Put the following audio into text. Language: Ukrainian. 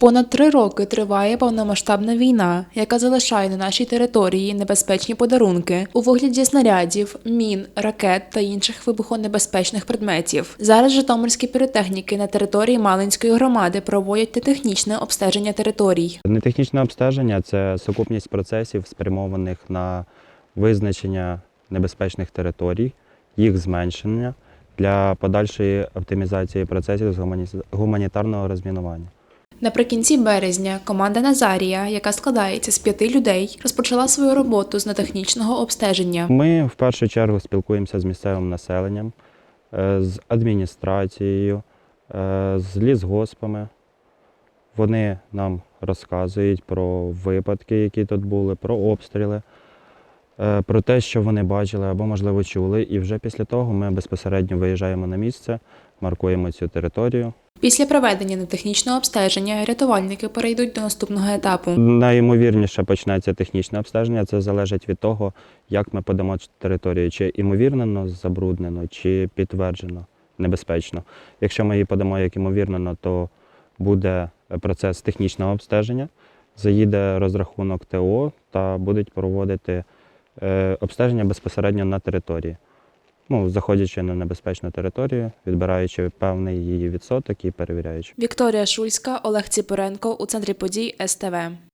Понад три роки триває повномасштабна війна, яка залишає на нашій території небезпечні подарунки у вигляді снарядів, мін, ракет та інших вибухонебезпечних предметів. Зараз житомирські піротехніки на території Малинської громади проводять технічне обстеження територій. Нетехнічне обстеження це сукупність процесів, спрямованих на визначення небезпечних територій, їх зменшення для подальшої оптимізації процесів з гуманітарного розмінування. Наприкінці березня команда Назарія, яка складається з п'яти людей, розпочала свою роботу з нетехнічного обстеження. Ми в першу чергу спілкуємося з місцевим населенням, е, з адміністрацією, е, з лісгоспами. Вони нам розказують про випадки, які тут були, про обстріли, е, про те, що вони бачили або, можливо, чули. І вже після того ми безпосередньо виїжджаємо на місце, маркуємо цю територію. Після проведення нетехнічного обстеження рятувальники перейдуть до наступного етапу. Найімовірніше почнеться технічне обстеження. Це залежить від того, як ми подамо територію, чи імовірнено забруднено, чи підтверджено небезпечно. Якщо ми її подамо як імовірнено, то буде процес технічного обстеження, заїде розрахунок ТО та будуть проводити е, обстеження безпосередньо на території. Ну, заходячи на небезпечну територію, відбираючи певний її відсоток і перевіряючи. Вікторія Шульська, Олег Ціпоренко у центрі подій СТВ.